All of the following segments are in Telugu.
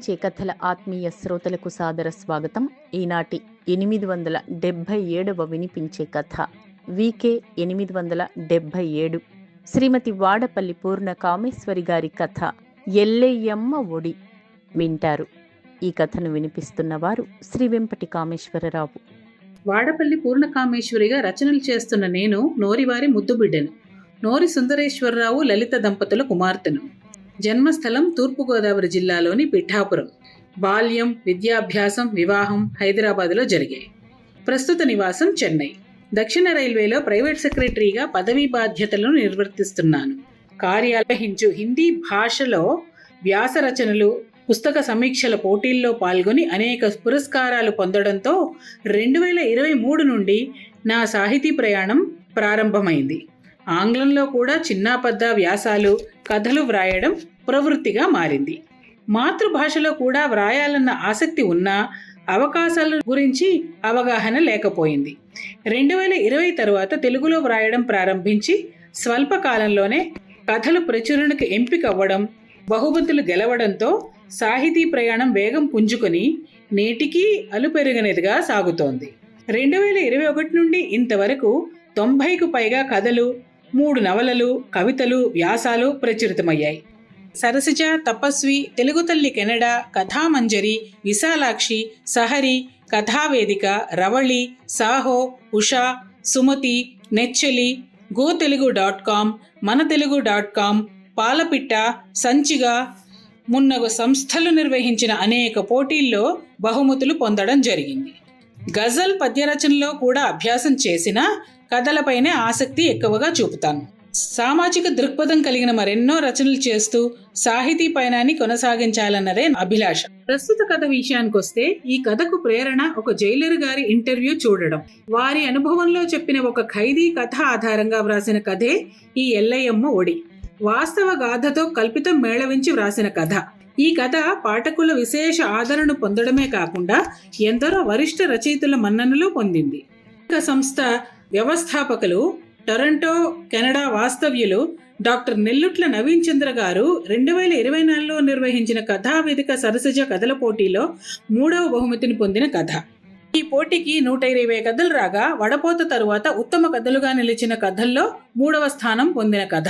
వినిపించే కథల ఆత్మీయ శ్రోతలకు సాదర స్వాగతం. ఈనాటి ఎనిమిది వందల డెబ్భై ఏడవ వినిపించే కథ. వికే ఎనిమిది వందల డెబ్భై ఏడు శ్రీమతి వాడపల్లి పూర్ణ కామేశ్వరి గారి కథ ఎల్లయ్యమ్మ ఒడి వింటారు. ఈ కథను వినిపిస్తున్న వారు శ్రీ వెంపటి కామేశ్వరరావు. వాడపల్లి పూర్ణకామేశ్వరిగా రచనలు చేస్తున్న నేను నోరివారి ముద్దుబిడ్డను నోరి సుందరేశ్వరరావు లలిత దంపతుల కుమార్తెను. జన్మస్థలం తూర్పుగోదావరి జిల్లాలోని పిఠాపురం. బాల్యం విద్యాభ్యాసం వివాహం హైదరాబాదులో జరిగాయి. ప్రస్తుత నివాసం చెన్నై. దక్షిణ రైల్వేలో ప్రైవేట్ సెక్రటరీగా పదవీ బాధ్యతలను నిర్వర్తిస్తున్నాను. కార్యాలహించు హిందీ భాషలో వ్యాస రచనలు పుస్తక సమీక్షల పోటీల్లో పాల్గొని అనేక పురస్కారాలు పొందడంతో రెండు వేల ఇరవై మూడు నుండి నా సాహితీ ప్రయాణం ప్రారంభమైంది. ఆంగ్లంలో కూడా చిన్న పెద్ద వ్యాసాలు కథలు వ్రాయడం ప్రవృత్తిగా మారింది. మాతృభాషలో కూడా వ్రాయాలన్న ఆసక్తి ఉన్నా అవకాశాల గురించి అవగాహన లేకపోయింది. రెండు వేల ఇరవై తరువాత తెలుగులో వ్రాయడం ప్రారంభించి స్వల్పకాలంలోనే కథలు ప్రచురణకు ఎంపిక అవ్వడం బహుమతులు గెలవడంతో సాహితీ ప్రయాణం వేగం పుంజుకొని నేటికీ అలుపెరుగనిదిగా సాగుతోంది. రెండు వేల ఇరవై ఒకటి నుండి ఇంతవరకు తొంభైకు పైగా కథలు మూడు నవలలు కవితలు వ్యాసాలు ప్రచురితమయ్యాయి. Sarasija Tapasvi Telugu Thalli Canada Kathamanjari Visalakshi Sahari Kathavedika Ravali Saho Usha Sumathi Nechhali go Telugu dot com Mana Telugu dot com Palapitta సంచిగా మున్నగు సంస్థలు నిర్వహించిన అనేక పోటీల్లో బహుమతులు పొందడం జరిగింది. గజల్ పద్యరచనలో కూడా అభ్యాసం చేసిన కథలపైనే ఆసక్తి ఎక్కువగా చూపుతాను. సామాజిక దృక్పథం కలిగిన మరెన్నో రచనలు చేస్తూ సాహితీ పయనాన్ని కొనసాగించాలన్నదే అభిలాష. ప్రస్తుత కథ విషయానికొస్తే ఈ కథకు ప్రేరణ ఒక జైలర్ గారి ఇంటర్వ్యూ చూడడం. వారి అనుభవంలో చెప్పిన ఒక ఖైదీ కథ ఆధారంగా వ్రాసిన కథే ఈ ఎల్లయ్యమ్మ ఒడి. వాస్తవ గాథతో కల్పితం మేళవించి వ్రాసిన కథ. ఈ కథ పాఠకుల విశేష ఆదరణ పొందడమే కాకుండా ఎందరో వరిష్ఠ రచయితల మన్ననలు పొందింది. సంస్థ వ్యవస్థాపకులు టొరంటో కెనడా వాస్తవ్యులు డాక్టర్ నెల్లుట్ల నవీన్ చంద్ర గారు రెండు వేల ఇరవై నాలుగులో నిర్వహించిన కథావేదిక సరసజ కథల పోటీలో మూడవ బహుమతిని పొందిన కథ. ఈ పోటీకి నూట ఇరవై కథలు రాగా వడపోత తరువాత ఉత్తమ కథలుగా నిలిచిన కథల్లో మూడవ స్థానం పొందిన కథ.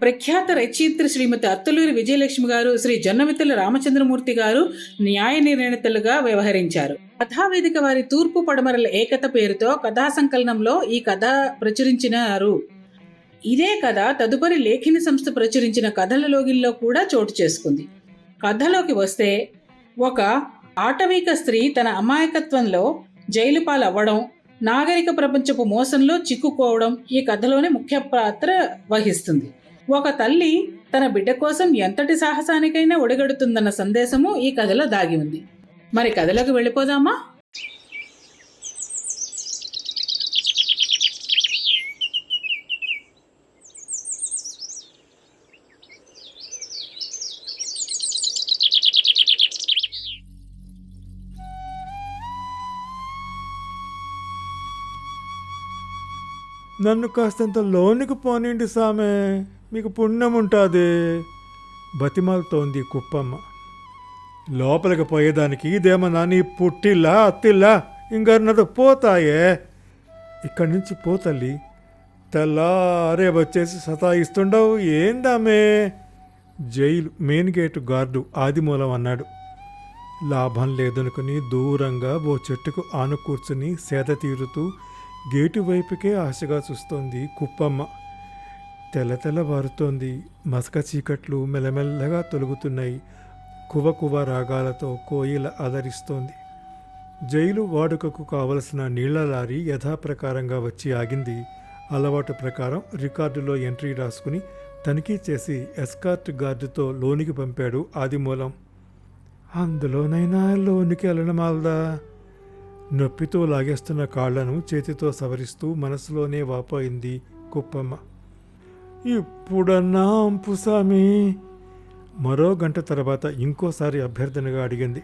ప్రఖ్యాత రచయిత్రి శ్రీమతి అత్తలూరి విజయలక్ష్మి గారు శ్రీ జొన్నమిత్తల రామచంద్రమూర్తి గారు న్యాయ నిర్ణేతలుగా వ్యవహరించారు. కథావేదిక వారి తూర్పు పడమరల ఏకత పేరుతో కథా సంకలనంలో ఈ కథ ప్రచురించినారు. ఇదే కథ తదుపరి లేఖిని సంస్థ ప్రచురించిన కథల లోగిల్లో కూడా చోటు చేసుకుంది. కథలోకి వస్తే ఒక ఆటవిక స్త్రీ తన అమాయకత్వంలో జైలు పాలవ్వడం నాగరిక ప్రపంచపు మోసంలో చిక్కుకోవడం ఈ కథలోనే ముఖ్య పాత్ర వహిస్తుంది. ఒక తల్లి తన బిడ్డ కోసం ఎంతటి సాహసానికైనా ఒడిగడుతుందన్న సందేశము ఈ కథలో దాగి ఉంది. మరి కథలోకి వెళ్ళిపోదామా? నన్ను కాస్తంత లోనికి పోనిండి సామే. మీకు పుణ్యం ఉంటుంది. బతిమాలతోంది కుప్పమ్మ. లోపలికి పోయేదానికి ఇదేమన్నా నీ పుట్టిల్లా అత్తిల్లా? ఇంకన్నది పోతాయే. ఇక్కడి నుంచి పోతల్లి తెల్లారే వచ్చేసి సతాయిస్తుండవు. ఏందామే jail main gate guard Adimulam అన్నాడు. లాభం లేదనుకుని దూరంగా ఓ చెట్టుకు ఆనుకూర్చుని సేద తీరుతూ గేటు వైపుకే ఆశగా చూస్తోంది కుప్పమ్మ. తెల్ల తెల్లవారుతోంది మసక చీకట్లు మెల్లమెల్లగా తొలుగుతున్నాయి. కువ కువ రాగాలతో కోయిల అలరిస్తోంది జైలు వాడుకకు కావలసిన నీళ్ళ లారీ యథాప్రకారంగా వచ్చి ఆగింది. అలవాటు ప్రకారం రికార్డులో ఎంట్రీ రాసుకుని తనిఖీ చేసి ఎస్కార్ట్ గార్డుతో లోనికి పంపాడు ఆదిమూలం. అందులోనైనా లోనికి వెళ్ళనమాలదా నొప్పితో లాగేస్తున్న కాళ్ళను చేతితో సవరిస్తూ మనసులోనే వాపోయింది కుప్పమ్మ. ఇప్పుడన్నా అంపుసామి మరో గంట తర్వాత ఇంకోసారి అభ్యర్థనగా అడిగింది.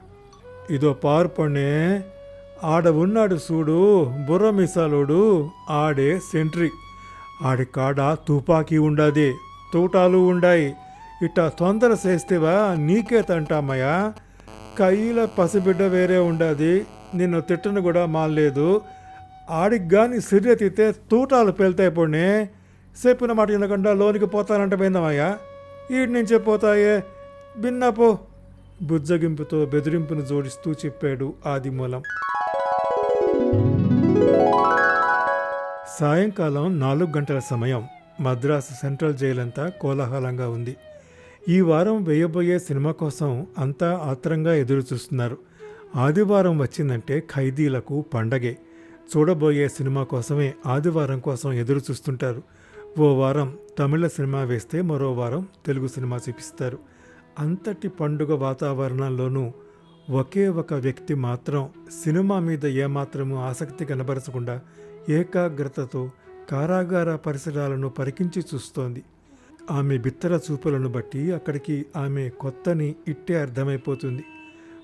ఇదో పార్పణే ఆడ ఉన్నాడు చూడు బుర్ర మిసాలోడు ఆడే సెంట్రీ. ఆడి కాడ తుపాకీ ఉండాది తూటాలు ఉండాయి. ఇట్టా తొందర చేస్తేవా నీకే తంటామయ్యా. కయ్యిల పసిబిడ్డ వేరే ఉండాది నిన్ను తిట్టను కూడా మానలేదు ఆడికి కానీ సిర్రెత్తితే తూటాలు పెళ్తాయి పొడిని చెప్పిన మాట వినకుండా లోనికి పోతానంట పోయిందమయ్యా ఈడి నుంచే పోతాయే. బిన్నపో బుజ్జగింపుతో బెదిరింపును జోడిస్తూ చెప్పాడు ఆదిమూలం. సాయంకాలం నాలుగు గంటల సమయం. మద్రాసు సెంట్రల్ జైలంతా కోలాహలంగా ఉంది. ఈ వారం వేయబోయే సినిమా కోసం అంతా ఆత్రంగా ఎదురు చూస్తున్నారు ఆదివారం వచ్చిందంటే ఖైదీలకు పండగే. చూడబోయే సినిమా కోసమే ఆదివారం కోసం ఎదురు చూస్తుంటారు ఓ వారం తమిళ సినిమా వేస్తే మరో వారం తెలుగు సినిమా చూపిస్తారు. అంతటి పండుగ వాతావరణంలోనూ ఒకే ఒక వ్యక్తి మాత్రం సినిమా మీద ఏమాత్రము ఆసక్తి కనబరచకుండా ఏకాగ్రతతో కారాగార పరిసరాలను పరికించి చూస్తోంది. ఆమె బిత్తర చూపులను బట్టి అక్కడికి ఆమె కొత్తని ఇట్టే అర్థమైపోతుంది.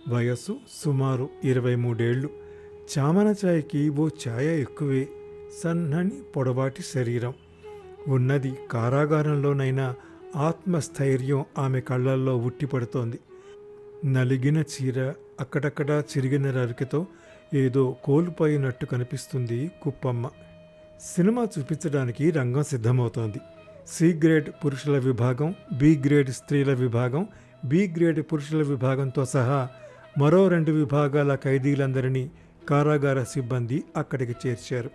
వయస్సు సుమారు ఇరవై మూడేళ్ళు చామన ఛాయకి ఓ ఛాయ ఎక్కువే. సన్నని పొడవాటి శరీరం. ఉన్నది. కారాగారంలోనైనా ఆత్మస్థైర్యం ఆమె కళ్ళల్లో ఉట్టిపడుతోంది. నలిగిన చీర అక్కడక్కడా చిరిగిన రవికతో ఏదో కోల్పోయినట్టు కనిపిస్తుంది కుప్పమ్మ. సినిమా చూపించడానికి రంగం సిద్ధమవుతోంది. సి గ్రేడ్ పురుషుల విభాగం బి గ్రేడ్ స్త్రీల విభాగం బి గ్రేడ్ పురుషుల విభాగంతో సహా మరో రెండు విభాగాల ఖైదీలందరినీ కారాగార సిబ్బంది అక్కడికి చేర్చారు.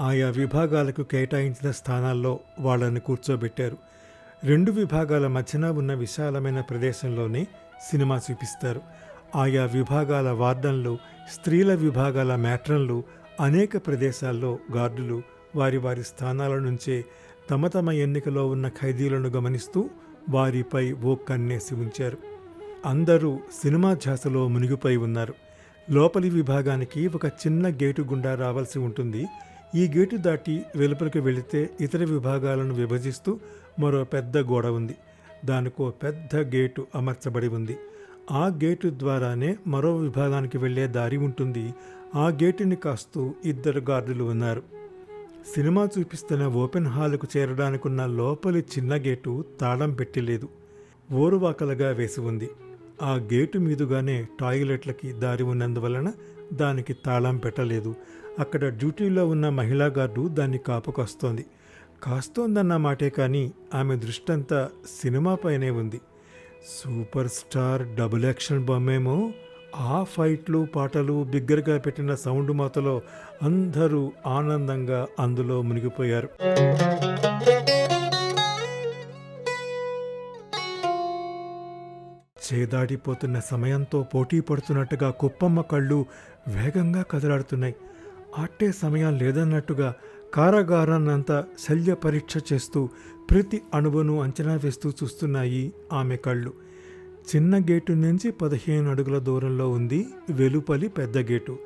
ఆయా విభాగాలకు కేటాయించిన స్థానాల్లో వాళ్ళని కూర్చోబెట్టారు. రెండు విభాగాల మధ్యన ఉన్న విశాలమైన ప్రదేశంలోనే సినిమా చూపిస్తారు. ఆయా విభాగాల వార్డన్లు స్త్రీల విభాగాల మ్యాట్రన్లు అనేక ప్రదేశాల్లో గార్డులు వారి వారి స్థానాల నుంచే తమ తమ ఎన్నికలో ఉన్న ఖైదీలను గమనిస్తూ వారిపై ఓ కన్నేసి ఉంచారు. అందరూ సినిమా ధ్యాసలో మునిగిపోయి ఉన్నారు. లోపలి విభాగానికి ఒక చిన్న గేటు గుండా రావాల్సి ఉంటుంది. ఈ గేటు దాటి వెలుపలికి వెళితే ఇతర విభాగాలను విభజిస్తూ మరో పెద్ద గోడ ఉంది. దానికో పెద్ద గేటు అమర్చబడి ఉంది. ఆ గేటు ద్వారానే మరో విభాగానికి వెళ్ళే దారి ఉంటుంది. ఆ గేటుని కాస్తూ ఇద్దరు గార్డులు ఉన్నారు. సినిమా చూపిస్తున్న ఓపెన్ హాల్కు చేరడానికున్న లోపలి చిన్న గేటు తాళం పెట్టలేదు ఓరువాకలుగా వేసి ఉంది. ఆ గేటు మీదుగానే టాయిలెట్లకి దారి ఉన్నందువలన దానికి తాళం పెట్టలేదు. అక్కడ డ్యూటీలో ఉన్న మహిళా గార్డు దాన్ని కాపుకొస్తోంది. కాస్తోందన్న మాటే కానీ ఆమె దృష్టంతా సినిమాపైనే ఉంది. సూపర్ స్టార్ డబుల్ యాక్షన్ బొమ్మేమో ఆ ఫైట్లు పాటలు బిగ్గరగా పెట్టిన సౌండ్ మాతలో అందరూ ఆనందంగా అందులో మునిగిపోయారు. చేదాడిపోతున్న సమయంతో పోటీ పడుతున్నట్టుగా కుప్పమ్మ కళ్ళు వేగంగా కదలాడుతున్నాయి. అట్టే సమయం లేదన్నట్టుగా కారాగారాన్నంతా శల్య పరీక్ష చేస్తూ ప్రతి అణువును అంచనా వేస్తూ చూస్తున్నాయి ఆమె కళ్ళు. చిన్న గేటు నుంచి పదిహేను అడుగుల దూరంలో ఉంది వెలుపలి పెద్ద గేటు.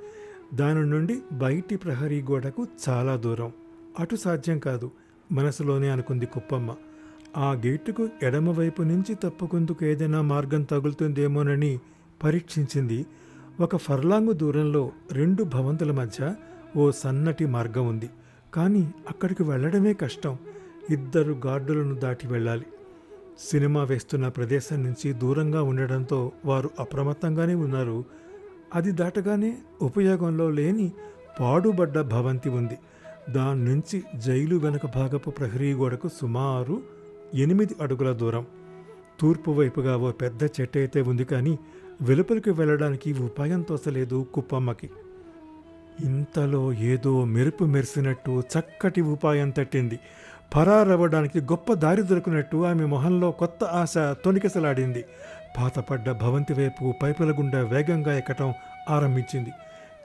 దాని నుండి బయటి ప్రహరీ గోడకు చాలా దూరం. అటు సాధ్యం కాదు మనసులోనే అనుకుంది కుప్పమ్మ. ఆ గేటుకు ఎడమవైపు నుంచి తప్పుకుందుకు ఏదైనా మార్గం తగులుతుందేమోనని పరీక్షించింది. ఒక ఫర్లాంగు దూరంలో రెండు భవంతుల మధ్య ఓ సన్నటి మార్గం ఉంది. కానీ అక్కడికి వెళ్ళడమే కష్టం. ఇద్దరు గార్డులను దాటి వెళ్ళాలి. సినిమా వేస్తున్న ప్రదేశం నుంచి దూరంగా ఉండడంతో వారు అప్రమత్తంగానే ఉన్నారు. అది దాటగానే ఉపయోగంలో లేని పాడుబడ్డ భవంతి ఉంది. దాని నుంచి జైలు వెనక భాగపు ప్రహరీ గోడకు సుమారు ఎనిమిది అడుగుల దూరం. తూర్పు వైపుగా ఓ పెద్ద చెట్టు అయితే ఉంది కానీ వెలుపలికి వెళ్ళడానికి ఉపాయం తోసలేదు కుప్పమ్మకి. ఇంతలో ఏదో మెరుపు మెరిసినట్టు చక్కటి ఉపాయం తట్టింది. పరారవ్వడానికి గొప్ప దారి దొరికినట్టు ఆమె మొహంలో కొత్త ఆశ తొనికెసలాడింది పాతపడ్డ భవంతి వైపు పైపుల గుండా వేగంగా ఎక్కటం ఆరంభించింది.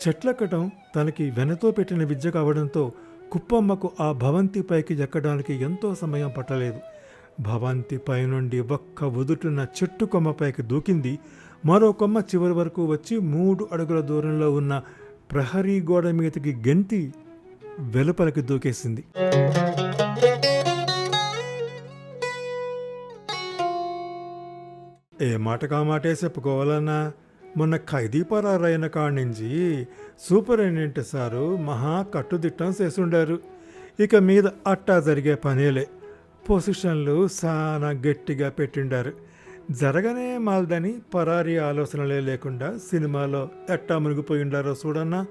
చెట్లెక్కటం తనకి వెనతో పెట్టిన విద్య కావడంతో కుప్పమ్మకు ఆ భవంతి పైకి ఎక్కడానికి ఎంతో సమయం పట్టలేదు. భవంతి పైనుండి ఒక్క ఉదుటున్న చెట్టు కొమ్మపైకి దూకింది. మరో కొమ్మ చివరి వరకు వచ్చి మూడు అడుగుల దూరంలో ఉన్న ప్రహరీ గోడ మీదకి గెంతి వెలుపలికి దూకేసింది. ఏ మాటకా మాటే చెప్పుకోవాలన్నా మొన్న ఖైదీ పరారైన కాడి నుంచి సూపరింటెండెంట్ సారు మహా కట్టుదిట్టం చేసుండారు ఇక మీద అట్టా జరిగే పనేలే. పొజిషన్లు చాలా గట్టిగా పెట్టిండారు. జరగనే మాల్దని పరారీ ఆలోచనలే లేకుండా సినిమాలో ఎట్టా మునిగిపోయిండారో చూడన్నా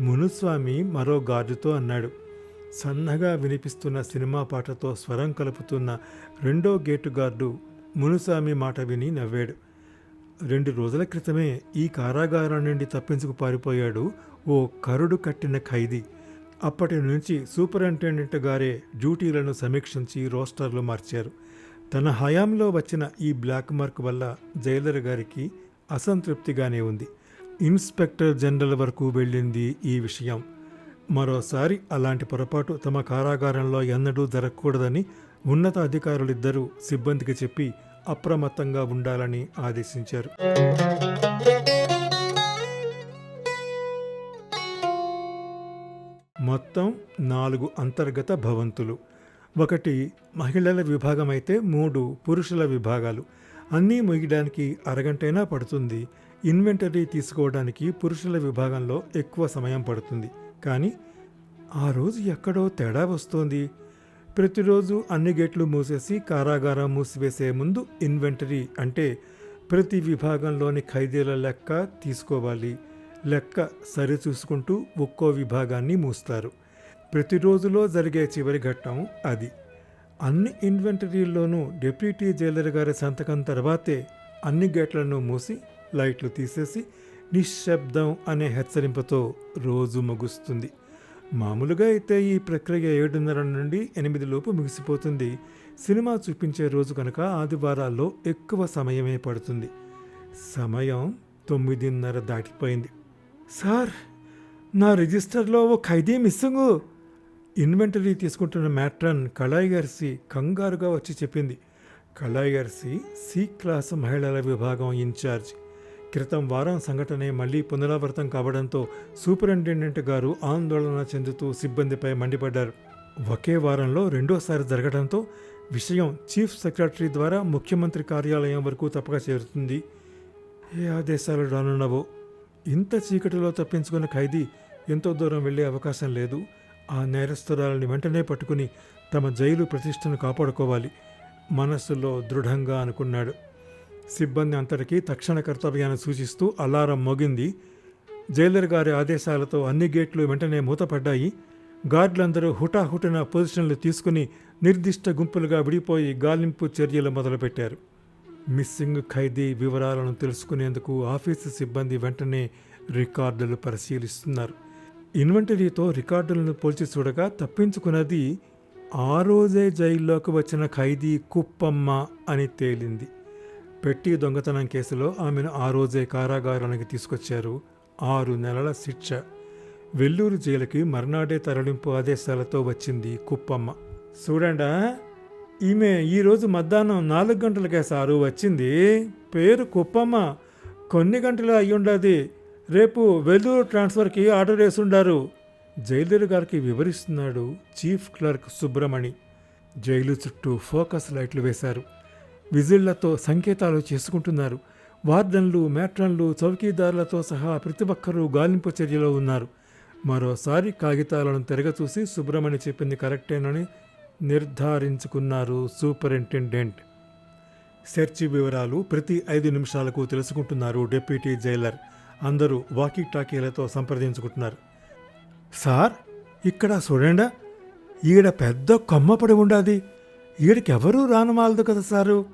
మునుస్వామి మరో గార్డుతో అన్నాడు. సన్నగా వినిపిస్తున్న సినిమా పాటతో స్వరం కలుపుతున్న రెండో గేటు గార్డు మునుస్వామి మాట విని నవ్వాడు. రెండు రోజుల క్రితమే ఈ కారాగారం నుండి తప్పించుకు పారిపోయాడు ఓ కరుడు కట్టిన ఖైదీ. అప్పటి నుంచి సూపరింటెండెంట్ గారే డ్యూటీలను సమీక్షించి రోస్టర్లు మార్చారు. తన హయాంలో వచ్చిన ఈ బ్లాక్ మార్క్ వల్ల జైలర్ గారికి అసంతృప్తిగానే ఉంది. ఇన్స్పెక్టర్ జనరల్ వరకు వెళ్ళింది ఈ విషయం. మరోసారి అలాంటి పొరపాటు తమ కారాగారంలో ఎన్నడూ జరగకూడదని ఉన్నత అధికారులిద్దరూ సిబ్బందికి చెప్పి అప్రమత్తంగా ఉండాలని ఆదేశించారు. మొత్తం నాలుగు అంతర్గత భవంతులు. ఒకటి మహిళల విభాగం అయితే మూడు పురుషుల విభాగాలు. అన్నీ ముగియడానికి అరగంటైనా పడుతుంది. ఇన్వెంటరీ తీసుకోవడానికి పురుషుల విభాగంలో ఎక్కువ సమయం పడుతుంది. కానీ ఆ రోజు ఎక్కడో తేడా వస్తోంది. ప్రతిరోజు అన్ని గేట్లు మూసేసి కారాగారం మూసివేసే ముందు ఇన్వెంటరీ అంటే ప్రతి విభాగంలోని ఖైదీల లెక్క తీసుకోవాలి. లెక్క సరిచూసుకుంటూ ఒక్కో విభాగాన్ని మూస్తారు. ప్రతిరోజులో జరిగే చివరి ఘట్టం అది. అన్ని ఇన్వెంటరీల్లోనూ డిప్యూటీ జైలర్ గారి సంతకం తర్వాతే అన్ని గేట్లను మూసి లైట్లు తీసేసి నిశ్శబ్దం అనే హెచ్చరింపుతో రోజు ముగుస్తుంది. మామూలుగా అయితే ఈ ప్రక్రియ ఏడున్నర నుండి ఎనిమిది లోపు ముగిసిపోతుంది. సినిమా చూపించే రోజు కనుక ఆదివారాల్లో ఎక్కువ సమయమే పడుతుంది. సమయం తొమ్మిదిన్నర దాటిపోయింది. సార్ నా రిజిస్టర్లో ఓ ఖైదీ మిస్సింగు. ఇన్వెంటరీ తీసుకుంటున్న మ్యాట్రన్ కళాయిగర్సి కంగారుగా వచ్చి చెప్పింది. కళాయిగర్సి సి క్లాస్ మహిళల విభాగం ఇన్ఛార్జ్. క్రితం వారం సంఘటనే మళ్ళీ పునరావృతం కావడంతో సూపరింటెండెంట్ గారు ఆందోళన చెందుతూ సిబ్బందిపై మండిపడ్డారు. ఒకే వారంలో రెండోసారి జరగడంతో విషయం చీఫ్ సెక్రటరీ ద్వారా ముఖ్యమంత్రి కార్యాలయం వరకు తప్పక చేరుతుంది. ఏ ఆదేశాలు రానున్నవో? ఇంత చీకటిలో తప్పించుకున్న ఖైదీ ఎంతో దూరం వెళ్ళే అవకాశం లేదు. ఆ నేరస్తురాలని వెంటనే పట్టుకుని తమ జైలు ప్రతిష్టను కాపాడుకోవాలి మనస్సులో దృఢంగా అనుకున్నాడు. సిబ్బంది అంతటికీ తక్షణ కర్తవ్యాన్ని సూచిస్తూ అలారం మోగింది. జైలర్ గారి ఆదేశాలతో అన్ని గేట్లు వెంటనే మూతపడ్డాయి. గార్డులందరూ హుటాహుటిన పొజిషన్లు తీసుకుని నిర్దిష్ట గుంపులుగా విడిపోయి గాలింపు చర్యలు మొదలుపెట్టారు. మిస్సింగ్ ఖైదీ వివరాలను తెలుసుకునేందుకు ఆఫీసు సిబ్బంది వెంటనే రికార్డులు పరిశీలిస్తున్నారు. ఇన్వెంటరీతో రికార్డులను పోల్చి చూడగా తప్పించుకున్నది ఆ రోజే జైల్లోకి వచ్చిన ఖైదీ కుప్పమ్మ అని తేలింది. పెట్టి దొంగతనం కేసులో ఆమెను ఆ రోజే కారాగారానికి తీసుకొచ్చారు. ఆరు నెలల శిక్ష. వెల్లూరు జైలుకి మర్నాడే తరలింపు ఆదేశాలతో వచ్చింది కుప్పమ్మ. చూడండా ఈమె ఈరోజు మధ్యాహ్నం నాలుగు గంటలకే సారు వచ్చింది. పేరు కుప్పమ్మ. కొన్ని గంటలు అయ్యుండది. రేపు వెల్లూరు ట్రాన్స్ఫర్కి ఆర్డర్ వేసుండారు. జైలర్ గారికి వివరిస్తున్నాడు చీఫ్ క్లర్క్ సుబ్రమణి. జైలు చుట్టూ ఫోకస్ లైట్లు వేశారు. విజిళ్ళతో సంకేతాలు చేసుకుంటున్నారు. వార్డన్లు మ్యాట్రన్లు చౌకీదారులతో సహా ప్రతి ఒక్కరూ గాలింపు చర్యలో ఉన్నారు. మరోసారి కాగితాలను తిరగచూసి సుబ్రమణి చెప్పింది కరెక్టేనని నిర్ధారించుకున్నారు సూపరింటెండెంట్. సెర్చ్ వివరాలు ప్రతి ఐదు నిమిషాలకు తెలుసుకుంటున్నారు డిప్యూటీ జైలర్. అందరూ వాకీ టాకీలతో సంప్రదించుకుంటున్నారు. సార్ ఇక్కడ చూడండా ఈడ పెద్ద కొమ్మ పడి ఉండాది. ఈడకెవరూ రానమాలదు కదా సారు.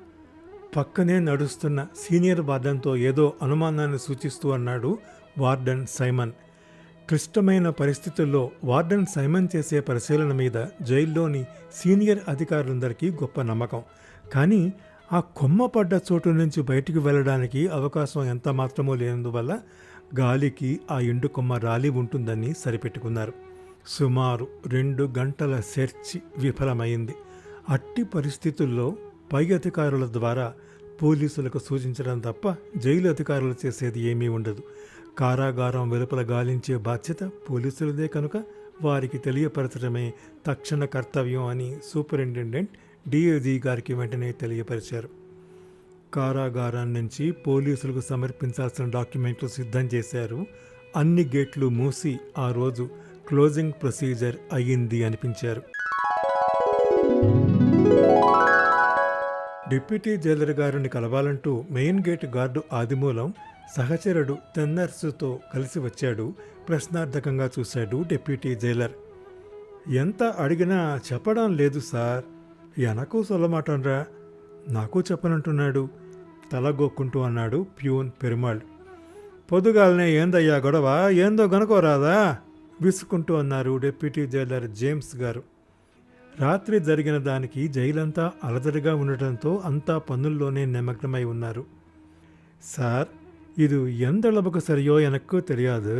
పక్కనే నడుస్తున్న సీనియర్ వార్డన్తో ఏదో అనుమానాన్ని సూచిస్తూ అన్నాడు వార్డెన్ సైమన్. క్లిష్టమైన పరిస్థితుల్లో వార్డెన్ సైమన్ చేసే పరిశీలన మీద జైల్లోని సీనియర్ అధికారులందరికీ గొప్ప నమ్మకం. కానీ ఆ కొమ్మ పడ్డ చోటు నుంచి బయటికి వెళ్ళడానికి అవకాశం ఎంత మాత్రమూ లేనందువల్ల గాలికి ఆ ఎండు కొమ్మ రాలి ఉంటుందని సరిపెట్టుకున్నారు. సుమారు రెండు గంటల సెర్చ్ విఫలమైంది. అట్టి పరిస్థితుల్లో పై అధికారుల ద్వారా పోలీసులకు సూచించడం తప్ప జైలు అధికారులు చేసేది ఏమీ ఉండదు. కారాగారం వెలుపల గాలించే బాధ్యత పోలీసులదే కనుక వారికి తెలియపరచడమే తక్షణ కర్తవ్యం అని సూపరింటెండెంట్ డిఏజీ గారికి వెంటనే తెలియపరిచారు. కారాగారం నుంచి పోలీసులకు సమర్పించాల్సిన డాక్యుమెంట్లు సిద్ధం చేశారు. అన్ని గేట్లు మూసి ఆ రోజు క్లోజింగ్ ప్రొసీజర్ అయ్యింది అనిపించారు. డిప్యూటీ జైలర్ గారిని కలవాలంటూ మెయిన్ గేట్ గార్డు ఆదిమూలం సహచరుడు తెన్నర్సుతో కలిసి వచ్చాడు. ప్రశ్నార్థకంగా చూశాడు డిప్యూటీ జైలర్. ఎంత అడిగినా చెప్పడం లేదు సార్. ఎనకు సొల్లమాటంరా నాకు చెప్పనంటున్నాడు తలగొక్కుంటూ అన్నాడు ప్యూన్ పెరుమాళ్ పొద్దుగాలనే ఏందయ్యా గొడవ ఏందో గనుకోరాదా విసుకుంటూ అన్నారు డిప్యూటీ జైలర్ జేమ్స్ గారు రాత్రి జరిగిన దానికి జైలంతా అలజడిగా ఉండటంతో అంతా పనుల్లోనే నిమగ్నమై ఉన్నారు சார் இது எந்த அளவுக்கு சரியோ எனக்கு தெரியாது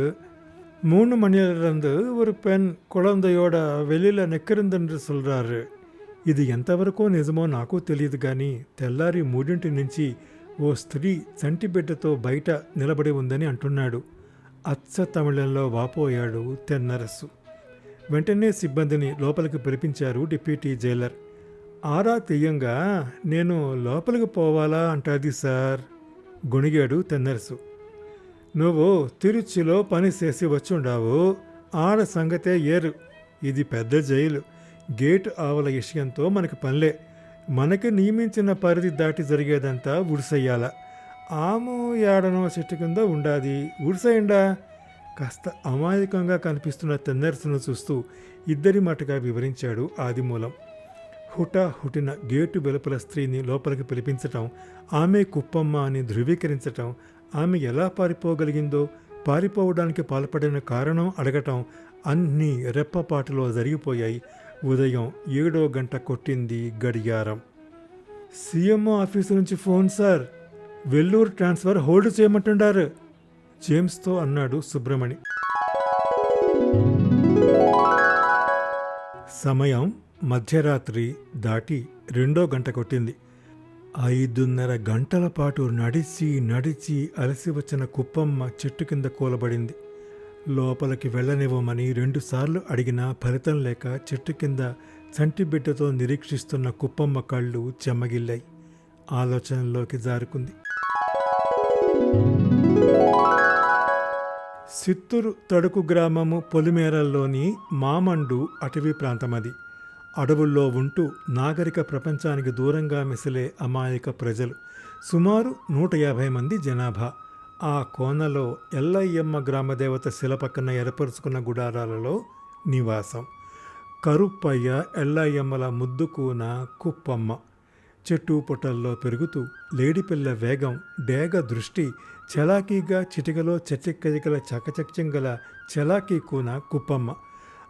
மூணு மணிலிருந்து ஒரு பெண் குழந்தையோட வெளியில் நிற்கிறதுன்னு சொல்கிறாரு ఇది ఎంతవరకు నిజమో నాకు తెలియదు కానీ తెల్లారి మూడింటి నుంచి ఓ స్త్రీ చంటి బిడ్డతో బయట నిలబడి ఉందని అంటున్నాడు. అచ్చ తమిళంలో వాపోయాడు తెన్నరస్సు వెంటనే సిబ్బందిని లోపలికి పిలిపించారు డిప్యూటీ జైలర్. ఆరా తీయంగా నేను లోపలికి పోవాలా? అంటాది సార్ గొణిగాడు తెన్నరసు. నువ్వు తిరుచిలో పని చేసి వచ్చుండావు. ఆడ సంగతే ఏరు. ఇది పెద్ద జైలు. గేటు ఆవల విషయంతో మనకి పనిలే. మనకి నియమించిన పరిధి దాటి జరిగేదంతా ఉడిసెయ్యాల. ఆము ఏడనో చెట్టు కింద ఉండాది. ఉడిసేయండా కాస్త అమాయకంగా కనిపిస్తున్న తెన్నరసును చూస్తూ ఇద్దరి మాటగా వివరించాడు ఆదిమూలం. హుటా హుటిన గేటు వెలుపల స్త్రీని లోపలికి పిలిపించటం ఆమె కుప్పమ్మ అని ధృవీకరించటం ఆమె ఎలా పారిపోగలిగిందో పారిపోవడానికి పాల్పడిన కారణం అడగటం అన్నీ రెప్పపాటులో జరిగిపోయాయి. ఉదయం ఏడో గంట కొట్టింది గడియారం. సీఎంఓ ఆఫీసు నుంచి phone sir. Vellore transfer hold చేయమంటున్నారు. జేమ్స్తో అన్నాడు సుబ్రమణి. సమయం మధ్యరాత్రి దాటి రెండో గంట కొట్టింది. ఐదున్నర గంటల పాటు నడిచి నడిచి అలసి వచ్చిన కుప్పమ్మ చెట్టు కింద కూలబడింది. లోపలికి వెళ్ళనివ్వమని రెండుసార్లు అడిగినా ఫలితం లేక చెట్టు కింద చంటి బిడ్డతో నిరీక్షిస్తున్న కుప్పమ్మ కళ్ళు చెమ్మగిల్లాయి ఆలోచనలోకి జారుకుంది. సిత్తూరు తడుకు గ్రామము పొలిమేరల్లోని మామండు అటవీ ప్రాంతమది. అడవుల్లో ఉంటూ నాగరిక ప్రపంచానికి దూరంగా మిసిలే అమాయక ప్రజలు. సుమారు నూట యాభై మంది జనాభా. ఆ కోనలో ఎల్లయ్యమ్మ గ్రామదేవత శిల పక్కన ఏర్పరుచుకున్న గుడారాలలో నివాసం. కరుప్పయ్య ఎల్లయ్యమ్మల ముద్దుకూన కుప్పమ్మ. చెట్టు పుట్టల్లో పెరుగుతూ లేడిపిల్ల వేగం డేగ దృష్టి చలాకీగా చిటికలో చటిక్కజికల చకచక్యం గల చలాకీ కూన కుప్పమ్మ.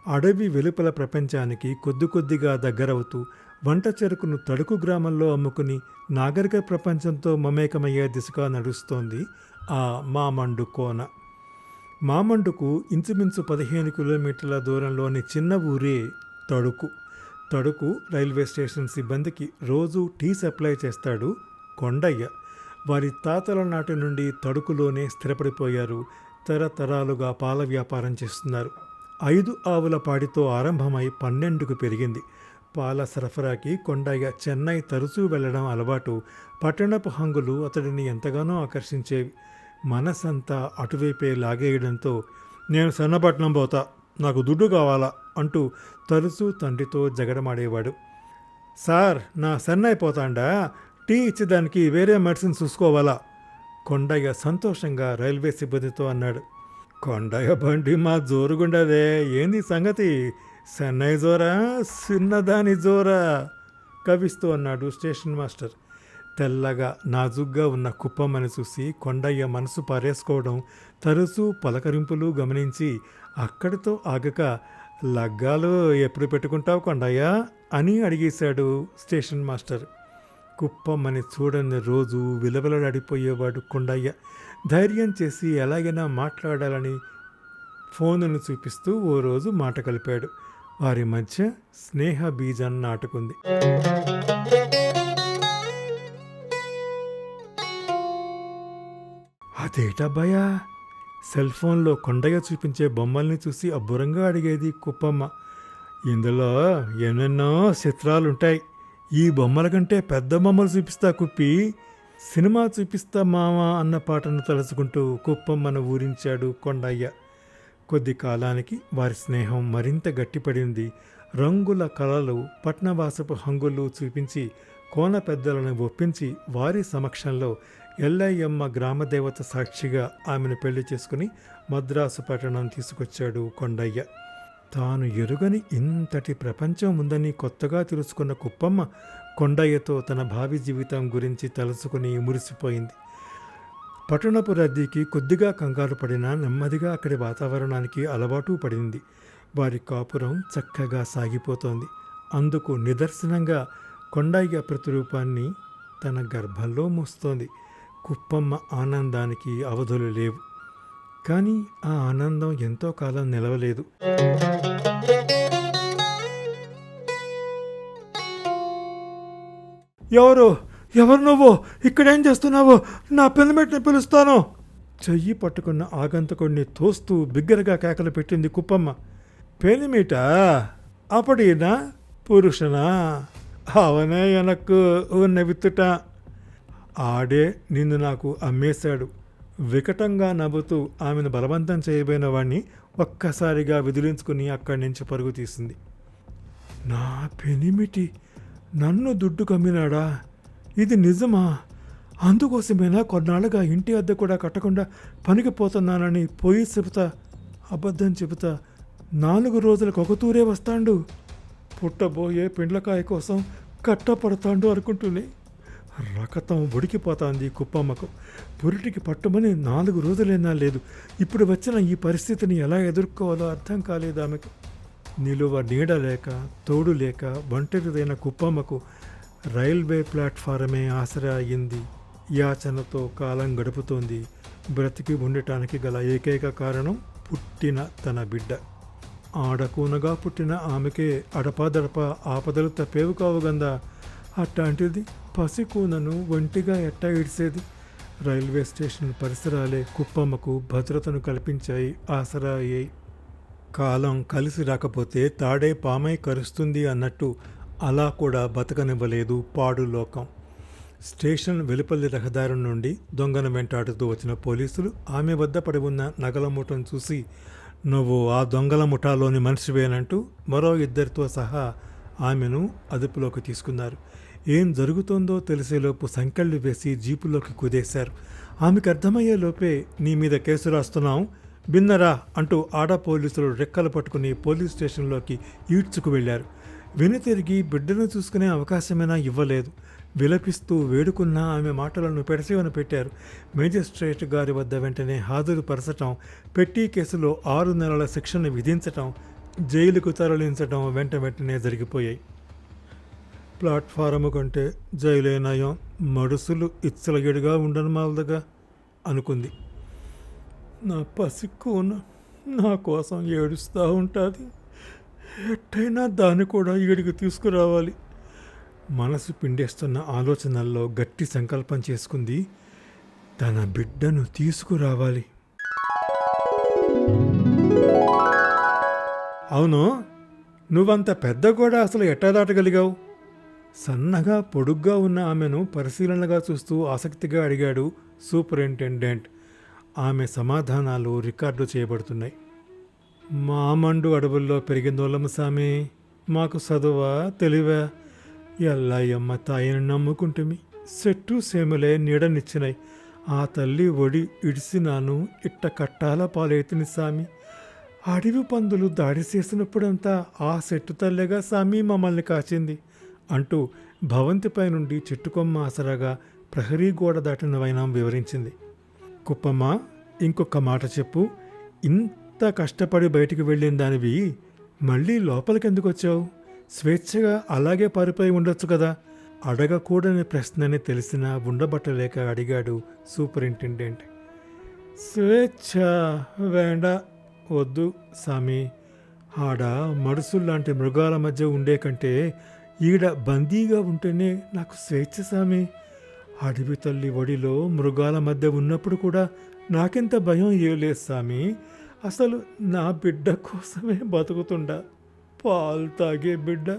అడవి వెలుపల ప్రపంచానికి కొద్ది కొద్దిగా దగ్గరవుతూ వంట చెరుకును తడుకు గ్రామంలో అమ్ముకుని నాగరిక ప్రపంచంతో మమేకమయ్యే దిశగా నడుస్తోంది ఆ మామండు కోన మామండుకు ఇంచుమించు పదిహేను కిలోమీటర్ల దూరంలోని చిన్న ఊరే తడుకు. తడుకు రైల్వే స్టేషన్ సిబ్బందికి రోజు టీ సప్లై చేస్తాడు కొండయ్య. వారి తాతల నాటి నుండి తడుకులోనే స్థిరపడిపోయారు. తరతరాలుగా పాల వ్యాపారం చేస్తున్నారు. ఐదు ఆవుల పాడితో ఆరంభమై పన్నెండుకు పెరిగింది. పాల సరఫరాకి కొండయ్య చెన్నై తరచూ వెళ్ళడం అలవాటు. పట్టణపు హంగులు అతడిని ఎంతగానో ఆకర్షించేవి. మనసంతా అటువైపే లాగేయడంతో నేను సన్నపట్నం పోతా నాకు దుడ్డు కావాలా అంటూ తరచూ తండ్రితో జగడమాడేవాడు. సార్ నా సన్నైపోతాండా టీ ఇచ్చేదానికి వేరే మెడిసిన్ చూసుకోవాలా? కొండయ్య సంతోషంగా రైల్వే సిబ్బందితో అన్నాడు. కొండయ్య బండి మా జోరుగుండదే ఏంది సంగతి? సన్నయ్య జోరా చిన్నదాని జోరా? కవిస్తూ అన్నాడు స్టేషన్ మాస్టర్. తెల్లగా నాజుగ్గా ఉన్న కుప్పమ్మని చూసి కొండయ్య మనసు పారేసుకోవడం తరచూ పలకరింపులు గమనించి అక్కడితో ఆగక లగ్గాలు ఎప్పుడు పెట్టుకుంటావు కొండయ్య? అని అడిగేశాడు స్టేషన్ మాస్టర్. కుప్పమ్మని చూడని రోజు విలవిలలాడిపోయేవాడు కొండయ్య. ధైర్యం చేసి ఎలాగైనా మాట్లాడాలని ఫోనును చూపిస్తూ ఓ రోజు మాట కలిపాడు. వారి మధ్య స్నేహ బీజాన్ని నాటుకుంది. అదేటబ్బాయా సెల్ ఫోన్లో కొండగా చూపించే బొమ్మల్ని చూసి అబ్బురంగా అడిగేది కుప్పమ్మ. ఇందులో ఎన్నెన్నో చిత్రాలుంటాయి. ఈ బొమ్మల కంటే పెద్ద బొమ్మలు చూపిస్తా కుప్పి సినిమా చూపిస్తా మామ అన్న పాటను తలుచుకుంటూ కుప్పమ్మను ఊరించాడు కొండయ్య. కొద్ది కాలానికి వారి స్నేహం మరింత గట్టిపడింది. రంగుల కళలు పట్నవాసపు హంగులు చూపించి కోన పెద్దలను ఒప్పించి వారి సమక్షంలో ఎల్లయ్యమ్మ గ్రామదేవత సాక్షిగా ఆమెను పెళ్ళి చేసుకుని మద్రాసు పట్టణం తీసుకొచ్చాడు కొండయ్య. తాను ఎరుగని ఇంతటి ప్రపంచం ఉందని కొత్తగా తెలుసుకున్న కుప్పమ్మ కొండయ్యతో తన భావి జీవితం గురించి తలుసుకుని మురిసిపోయింది. పట్టణపు రద్దీకి కొద్దిగా కంగారు పడినా నెమ్మదిగా అక్కడి వాతావరణానికి అలవాటు పడింది. వారి కాపురం చక్కగా సాగిపోతోంది. అందుకు నిదర్శనంగా కొండయ్య ప్రతిరూపాన్ని తన గర్భంలో మోస్తోంది. కుప్పమ్మ ఆనందానికి అవధులు లేవు. కానీ ఆ ఆనందం ఎంతో కాలం నిలవలేదు. ఎవరు? ఎవరు నువ్వు? ఇక్కడేం చేస్తున్నావు? నా పిల్లమెట్ని పిలుస్తాను. చెయ్యి పట్టుకున్న ఆగంతకుడిని తోస్తూ బిగ్గరగా కేకలు పెట్టింది కుప్పమ్మ. పెనిమిట? అప్పటినా? పురుషనా? అవనే ఎనక్కు ఉన్న విత్తుట ఆడే నిన్ను నాకు అమ్మేశాడు. వికటంగా నవ్వుతూ ఆమెను బలవంతం చేయబోయిన వాణ్ణి ఒక్కసారిగా విదిలించుకుని అక్కడి నుంచి పరుగు తీసింది. నా పెనిమిటి నన్ను దుడ్డు కమ్మినాడా? ఇది నిజమా? అందుకోసమేనా కొన్నాళ్ళుగా ఇంటి అద్దె కూడా కట్టకుండా పనికి పోతున్నానని పోయి చెబుతా అబద్ధం చెబుతా నాలుగు రోజులకు ఒక తూరే వస్తాండు. పుట్టబోయే పిండ్లకాయ కోసం కట్టపడతాండు అనుకుంటూనే రకతం ఉడికిపోతాంది కుప్పమ్మకు. పురిటికి పట్టుమని నాలుగు రోజులైనా లేదు. ఇప్పుడు వచ్చిన ఈ పరిస్థితిని ఎలా ఎదుర్కోవాలో అర్థం కాలేదు ఆమెకు. నిలువ నీడ లేక తోడు లేక ఒంటరిదైన కుప్పమ్మకు రైల్వే ప్లాట్ఫారమే ఆసరా అయింది యాచనతో కాలం గడుపుతోంది. బ్రతికి ఉండటానికి గల ఏకైక కారణం పుట్టిన తన బిడ్డ. ఆడకూనగా పుట్టిన ఆమెకే అడపాదడప ఆపదలు తప్పేవు కావుగందా గందా. అట్లాంటిది పసికూనను ఒంటిగా ఎట్టా ఇడిసేది? రైల్వే స్టేషన్ పరిసరాలే కుప్పమ్మకు భద్రతను కల్పించాయి ఆసరా అయ్యాయి కాలం కలిసి రాకపోతే తాడే పామై కరుస్తుంది అన్నట్టు అలా కూడా బతకనివ్వలేదు పాడు లోకం. స్టేషన్ వెలుపల్లి రహదారి నుండి దొంగను వెంటాడుతూ వచ్చిన పోలీసులు ఆమె వద్ద పడి ఉన్న నగల ముఠను చూసి నువ్వు ఆ దొంగల ముఠాలోని మనిషివేనంటూ మరో ఇద్దరితో సహా ఆమెను అదుపులోకి తీసుకున్నారు. ఏం జరుగుతోందో తెలిసేలోపు సంకెళ్ళు వేసి జీపులోకి కుదేశారు. ఆమెకు అర్థమయ్యే లోపే నీ మీద కేసు రాస్తున్నాం బిన్నరా అంటూ ఆడ పోలీసులు రెక్కలు పట్టుకుని పోలీస్ స్టేషన్లోకి ఈడ్చుకు వెళ్ళారు. వెనుతిరిగి బిడ్డను చూసుకునే అవకాశమైనా ఇవ్వలేదు. విలపిస్తూ వేడుకున్న ఆమె మాటలను పెడసేవన పెట్టారు. మేజిస్ట్రేట్ గారి వద్ద వెంటనే హాజరు పరచటం పెట్టి కేసులో ఆరు నెలల శిక్షను విధించటం జైలుకు తరలించటం వెంట వెంటనే జరిగిపోయాయి. ప్లాట్ఫారము కంటే జైలే నయం. మడుసులు ఇచ్చలగెడుగా ఉండనమాలదగా అనుకుంది. నా పసిక్కున నా కోసం ఏడుస్తూ ఉంటుంది. ఎట్టయినా దాన్ని కూడా ఇక్కడికి తీసుకురావాలి. మనసు పిండేస్తున్న ఆలోచనల్లో గట్టి సంకల్పం చేసుకుంది. తన బిడ్డను తీసుకురావాలి. అవును. నువ్వంత పెద్ద కూడా అసలు ఎట్టా దాటగలిగావు? సన్నగా పొడుగ్గా ఉన్న ఆమెను పరిశీలనగా చూస్తూ ఆసక్తిగా అడిగాడు సూపరింటెండెంట్. ఆమె సమాధానాలు రికార్డు చేయబడుతున్నాయి. మామండు అడవుల్లో పెరిగిందోళ్ళమ్మ సామి మాకు చదువా తెలివా? ఎల్లయ్యమ్మ తాయిని నమ్ముకుంటుమి. చెట్టు సేమలే నీడనిచ్చినాయి ఆ తల్లి ఒడి ఇడిసినాను ఇట్ట కట్టాల పాలైతిని సామి. అడవి పందులు దాడి చేసినప్పుడంతా ఆ చెట్టు తల్లిగా సామి మమ్మల్ని కాచింది. అంటూ భవంతిపై నుండి చెట్టుకొమ్మ ఆసరాగా ప్రహరీ గోడ దాటిన వైనం వివరించింది. కుప్పమ్మ ఇంకొక మాట చెప్పు. ఇంత కష్టపడి బయటికి వెళ్ళిన దానివి మళ్ళీ లోపలికి ఎందుకు వచ్చావు స్వేచ్ఛగా అలాగే పారిపోయి ఉండొచ్చు కదా. అడగకూడని ప్రశ్నని తెలిసినా ఉండబట్టలేక అడిగాడు సూపరింటెండెంట్. స్వేచ్ఛ వేండ వద్దు సామి. ఆడ మడుసుల్లాంటి మృగాల మధ్య ఉండే కంటే ఈడ బందీగా ఉంటేనే నాకు స్వేచ్ఛ సామి. అడవి తల్లి ఒడిలో మృగాల మధ్య ఉన్నప్పుడు కూడా నాకెంత భయం ఏలేదు సామి. అసలు నా బిడ్డ కోసమే బతుకుతుండా. పాలు తాగే బిడ్డ.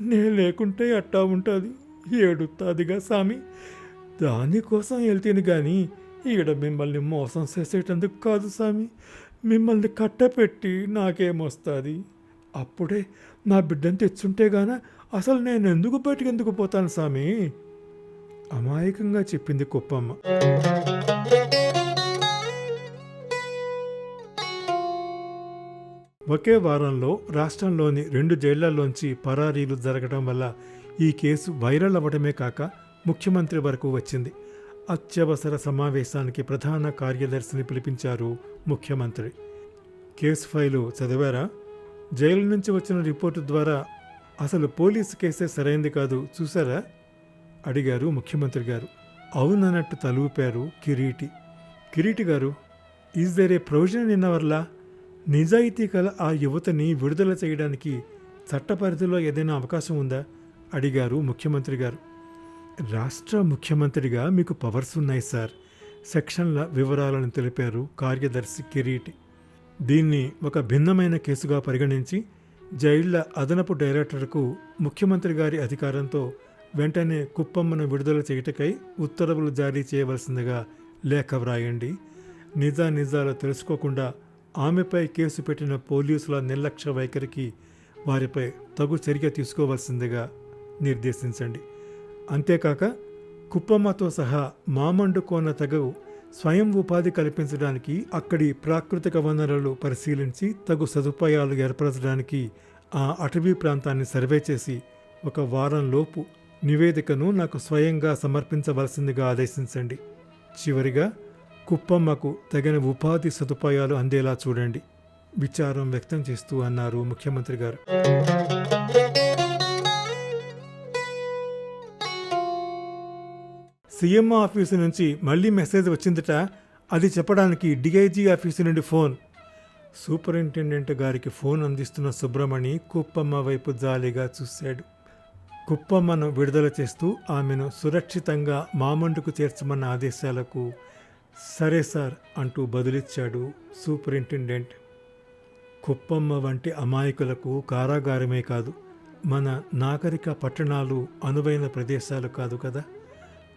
నే లేకుంటే అట్టా ఉంటుంది. ఏడుతాదిగా సామి. దానికోసం వెళ్తేను కానీ ఈడ మిమ్మల్ని మోసం చేసేటందుకు కాదు సామి. మిమ్మల్ని కట్టపెట్టి నాకేమొస్తుంది? అప్పుడే నా బిడ్డను తెచ్చుంటే గాన అసలు నేను ఎందుకు బయటకెందుకు పోతాను స్వామి అమాయకంగా చెప్పింది కుప్పమ్మ. ఒకే వారంలో రాష్ట్రంలోని రెండు జైళ్ళలోంచి పరారీలు జరగడం వల్ల ఈ కేసు వైరల్ అవ్వడమే కాక ముఖ్యమంత్రి వరకు వచ్చింది. అత్యవసర సమావేశానికి ప్రధాన కార్యదర్శిని పిలిపించారు ముఖ్యమంత్రి. కేసు ఫైలు చదివారా? జైలు నుంచి వచ్చిన రిపోర్టు ద్వారా అసలు పోలీసు కేసే సరైంది కాదు చూసారా అడిగారు ముఖ్యమంత్రి గారు. అవునన్నట్టు తలూపారు Kireeti. Kireeti garu is there a provision in our law నిజాయితీ కల ఆ యువతని విడుదల చేయడానికి చట్ట పరిధిలో ఏదైనా అవకాశం ఉందా? అడిగారు ముఖ్యమంత్రి గారు. రాష్ట్ర ముఖ్యమంత్రిగా మీకు పవర్స్ ఉన్నాయి సార్ సెక్షన్ల వివరాలను తెలిపారు కార్యదర్శి కిరీటి. దీన్ని ఒక భిన్నమైన కేసుగా పరిగణించి జైళ్ళ అదనపు డైరెక్టర్కు ముఖ్యమంత్రి గారి అధికారంతో వెంటనే కుప్పమ్మను విడుదల చేయుటకై ఉత్తర్వులు జారీ చేయవలసిందిగా లేఖ వ్రాయండి. నిజా నిజాలు తెలుసుకోకుండా ఆమెపై కేసు పెట్టిన పోలీసుల నిర్లక్ష్య వైఖరికి వారిపై తగు చర్య తీసుకోవాల్సిందిగా నిర్దేశించండి. అంతేకాక కుప్పమ్మతో సహా మామండు కోన తగవు స్వయం ఉపాధి కల్పించడానికి అక్కడి ప్రాకృతిక వనరులు పరిశీలించి తగు సదుపాయాలు ఏర్పరచడానికి ఆ అటవీ ప్రాంతాన్ని సర్వే చేసి ఒక వారంలోపు నివేదికను నాకు స్వయంగా సమర్పించవలసిందిగా ఆదేశించండి. చివరిగా కుప్పమ్మకు తగిన ఉపాధి సదుపాయాలు అందేలా చూడండి. విచారం వ్యక్తం చేస్తూ అన్నారు ముఖ్యమంత్రి గారు. సీఎం ఆఫీసు నుంచి మళ్ళీ మెసేజ్ వచ్చిందట. అది చెప్పడానికి డిఐజీ ఆఫీసు నుండి ఫోన్. సూపరింటెండెంట్ గారికి ఫోన్ అందిస్తున్న సుబ్రమణి కుప్పమ్మ వైపు జాలిగా చూశాడు. కుప్పమ్మను విడుదల చేస్తూ ఆమెను సురక్షితంగా మామండుకు చేర్చమన్న ఆదేశాలకు సరే సార్ అంటూ బదులిచ్చాడు సూపరింటెండెంట్. కుప్పమ్మ వంటి అమాయకులకు కారాగారమే కాదు. మన నాగరిక పట్టణాలు అనువైన ప్రదేశాలు కాదు కదా.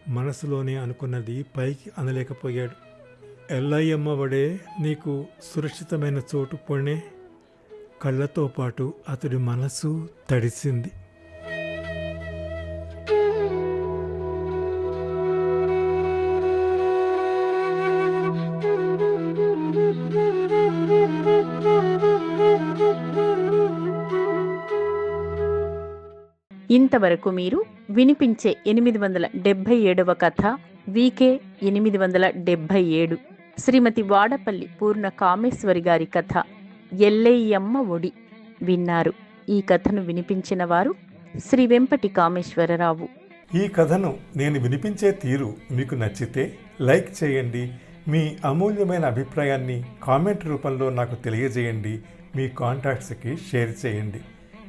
మనసులోనే అనుకున్నది పైకి అనలేకపోయాడు ఎల్లయ్యమ్మ వడే నీకు సురక్షితమైన చోటు పొణే కళ్ళతో పాటు అతడి మనసు తడిసింది. ఇంతవరకు మీరు వినిపించే ఎనిమిది వందల డెబ్భై ఏడవ కథ వికే ఎనిమిది వందల డెబ్భై ఏడు. శ్రీమతి వాడపల్లి పూర్ణ కామేశ్వరి గారి కథ ఎల్లయ్యమ్మ ఒడి విన్నారు. ఈ కథను వినిపించిన వారు శ్రీ వెంపటి కామేశ్వరరావు ఈ కథను నేను వినిపించే తీరు మీకు నచ్చితే లైక్ చేయండి. మీ అమూల్యమైన అభిప్రాయాన్ని కామెంట్ రూపంలో నాకు తెలియజేయండి. మీ కాంటాక్ట్స్కి షేర్ చేయండి.